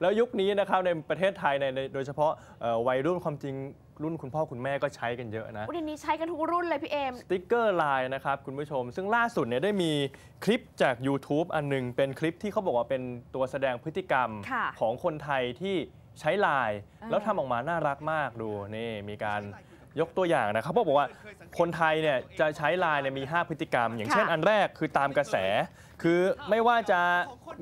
แล้วยุคนี้นะครับในประเทศไทยในในโดยเฉพาะเอ่อวัยรุ่นความจริงรุ่นคุณพ่อคุณแม่ก็ใช้กันเยอะนะอุ๊ยเดี๋ยวนี้ใช้กันทุกรุ่นเลยพี่เอม สติ๊กเกอร์ไลน์นะครับคุณผู้ชม ซึ่งล่าสุดเนี่ยได้มีคลิปจาก YouTube อันหนึงเป็นคลิปที่เขาบอกว่าเป็นตัวแสดงพฤติกรรมค่ะของคนไทยที่ใช้ไลน์อ่าแล้วทำออกมาน่ารักมากดูนี่มีการ ยกตัวอย่างนะครับเขาบอกว่าคนไทยเนี่ยจะใช้ไลน์เนี่ยมี 5 พฤติกรรม อย่างเช่นอันแรกคือตามกระแส คือไม่ว่าจะ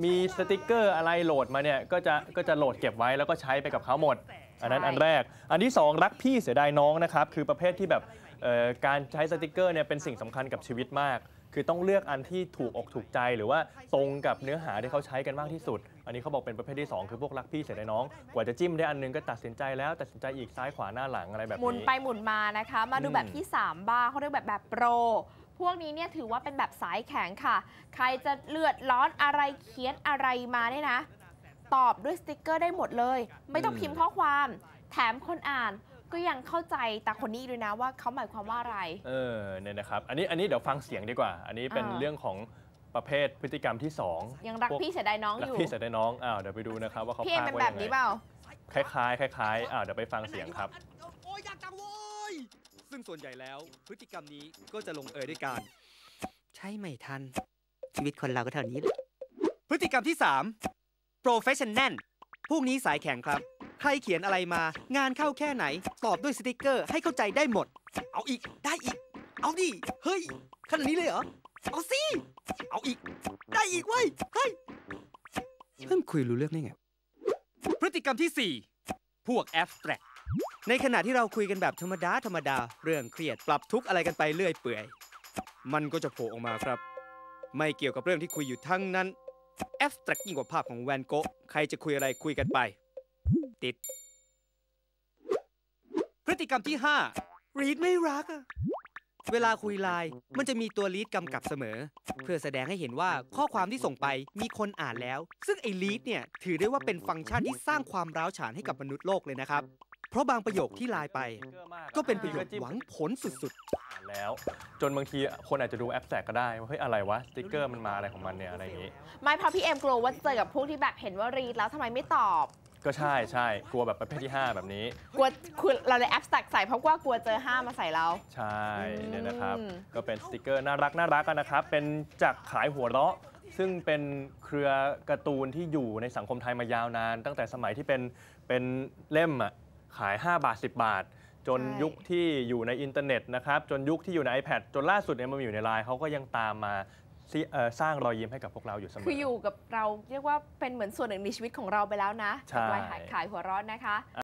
มีสติกเกอร์อะไรโหลดมาเนี่ยก็จะก็จะโหลดเก็บไว้แล้วก็ใช้ไปกับเขาหมด อันนั้นอันแรก อันที่ 2 รักพี่เสียดายน้องนะครับคือประเภทที่แบบเอ่อการใช้สติกเกอร์เนี่ยเป็นสิ่งสำคัญกับชีวิตมาก คือต้องเลือกอันที่ถูกอกถูกใจหรือว่าตรงกับเนื้อหาที่เขาใช้กันมากที่สุด อันนี้เขาบอกเป็นประเภทที่ 2 คือพวกรักพี่เสียดายน้อง กว่าจะจิ้มได้อันนึงก็ตัดสินใจแล้วตัดสินใจอีกซ้ายขวาหน้าหลังอะไรแบบหมุนนี้ไปหมุนมานะคะ มาดูอืมแบบที่ 3 บ้างเขาเรียกแบบแบบโปรพวกนี้เนี่ยถือว่าเป็นแบบสายแข็งค่ะ ใครจะเลือดร้อนอะไรเขียนอะไรมาเนี่ยนะ ตอบด้วยสติกเกอร์ได้หมดเลย ไม่ต้องพิมพ์ข้อความ แถมคนอ่าน ก็ยังเข้าใจแต่คนนี้ด้วยนะว่าเขาหมายความว่าอะไร เออเนี่ยนะครับ อันนี้อันนี้เดี๋ยวฟังเสียงดีกว่า อันนี้เป็นอ่า เรื่องของประเภทพฤติกรรมที่2ยังรักพี่เสียดายน้องรัอกยู่ พี่เสียดายน้องอ้าวเดี๋ยวไปดูนะครับว่าเขาพี่เอมพากเป็นไว้แบยับงไงนี้เปล่า คล้ายๆคล้ายๆอ้าวเดี๋ยวไปฟังเสียงครับ โอ้ยอยากจังโว้ยซึ่งส่วนใหญ่แล้ว พฤติกรรมนี้ก็จะลงเอยด้วยการ ใช่ไม่ทัน ชีวิตคนเราก็เท่านี้แหละพฤติกรรมที่ 3 professional พวกนี้สายแข็งครับ ใครเขียนอะไรมา งานเข้าแค่ไหน ตอบด้วยสติกเกอร์ให้เข้าใจได้หมด เอาอีกได้อีก เอาดิ เฮ้ยขนาดนี้เลยเหรอ เอาสิ เอาอีก ได้อีกเว้ย เฮ้ย เพิ่งคุยรู้เรื่องได้ไง พฤติกรรมที่ 4 พวก abstract ในขณะที่เราคุยกันแบบธรรมดาธรรมดา เรื่องเครียดปรับทุกข์อะไรกันไปเรื่อยเปื่อย มันก็จะโผล่ออกมาครับ ไม่เกี่ยวกับเรื่องที่คุยอยู่ทั้งนั้น abstract ยิ่งกว่าภาพของแวนโกะใครจะคุยอะไรคุยกันไป ติด พฤติกรรมที่5 read ไม่รักอะเวลาคุยไลน์มันจะมีตัว read กำกับเสมอ เพื่อแสดงให้เห็นว่าข้อความที่ส่งไปมีคนอ่านแล้ว ซึ่งไอ้ read เนี่ย ถือได้ว่าเป็นฟังก์ชันที่สร้างความร้าวฉานให้กับมนุษย์โลกเลยนะครับ เพราะบางประโยคที่ไลน์ไป ก็เป็นประโยคหวังผลสุดอ่านแล้ว จนบางทีคนอาจจะดูแอปแสกก็ได้ว่าเฮ้ยอะไรวะสติ๊กเกอร์มันมาอะไรของมันเนี่ยอะไรอย่างนี้ ไม่เพราะพี่เอมกลัวว่าจะเจอกับพวกที่แบบเห็นว่ารีดแล้วทำไมไม่ตอบ ก็ใช่ใช่กลัวแบบประเภทที่ 5 แบบนี้ กลัวคือเราเลยแอปสตักใส่เพราะว่ากลัวเจอห้ามาใส่เรา ใช่เนี่ยนะครับอืมก็เป็นสติกเกอร์น่ารักน่ารักกันนะครับ เป็นจากขายหัวเราะ ซึ่งเป็นเครือการ์ตูนที่อยู่ในสังคมไทยมายาวนาน ตั้งแต่สมัยที่เป็นเป็นเล่มอะขาย 5 บาท 10 บาท จนใช่ยุคที่อยู่ในอินเทอร์เน็ตนะครับ จนยุคที่อยู่ใน iPad จนล่าสุดเนี่ยมันมาอยู่ในไลน์เขาก็ยังตามมาซิเอ่อ สร้างรอยยิ้มให้กับพวกเราอยู่เสมอ คืออยู่กับเราเรียกว่าเป็นเหมือนส่วนหนึ่งในชีวิตของเราไปแล้วนะใช่จากไลน์ขายขายหัวเร้อนนะคะ